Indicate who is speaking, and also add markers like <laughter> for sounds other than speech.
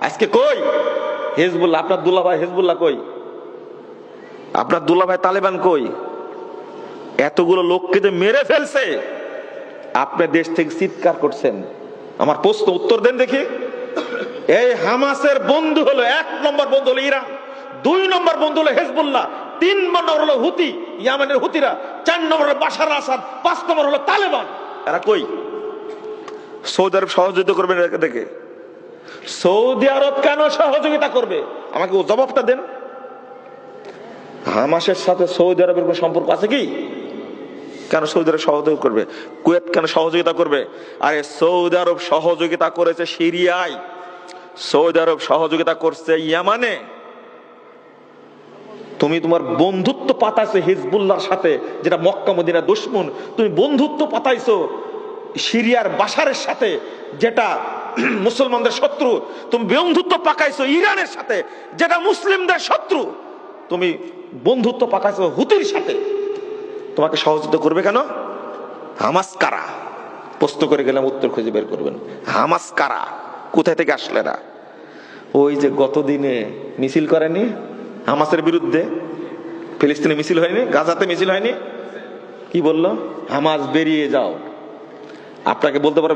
Speaker 1: আজকে কই? হেজবুল্লাহ, আপনার দুল্লা ভাই হেজবুল্লাহ কই? আপনার দুল্লা ভাই তালেবান কই? এতগুলো লোককে যে মেরে ফেলছে। আপনি দেশ থেকে চিৎকার করছেন। আমার প্রশ্ন উত্তর দেন দেখি। এই হামাসের বন্ধু হলো, এক নম্বর বন্ধু হলো ইরান, দুই নম্বর বন্ধু হলো হেজবুল্লাহ, তিন নম্বর হলো হুতি, ইয়ামানের হুতিরা, চার নম্বর হলো বাশার আসাদ, পাঁচ নম্বর হলো তালেবান। এরা কই? সৌদি আরব সহযোগিতা করবেন দেখে। সৌদি আরব কেন সহযোগিতা করবে? আমাকে ও জবাবটা দেন। হামাসের সাথে সৌদি আরবের কোনো সম্পর্ক আছে কি? কেন সৌদি আরব সহযোগিতা করবে? কুয়েত কেন সহযোগিতা করবে? আরে, সৌদি আরব সহযোগিতা করেছে সিরিয়ায়। সৌদি আরব সহযোগিতা করছে ইয়ামানে। তুমি তোমার বন্ধুত্ব পাতাইছো হিজবুল্লাহর সাথে, যেটা মক্কা মদিনা দুশ্মন। তুমি বন্ধুত্ব পাতাইছো সিরিয়ার বাসারের সাথে, যেটা <clears throat> মুসলমানদের শত্রু, তুমি বন্ধুত্ব পাকাইছো ইরানের সাথে, যেটা মুসলিমদের শত্রু, তুমি বন্ধুত্ব পাকাইছো হুতির সাথে। তোমাকে সহযোগিতা করবে কেন? হামাস কারা? প্রশ্ন করে গেলাম, উত্তর খুঁজে বের করবেন। হামাস কারা? কোথায় থেকে আসলে না ওই যে গত দিনে মিছিল করেনি হামাসের বিরুদ্ধে? ফিলিস্তিনে মিছিল হয়নি? গাজাতে মিছিল হয়নি? কি বলল? হামাস বেরিয়ে যাও। আপনাকে বলতে পারো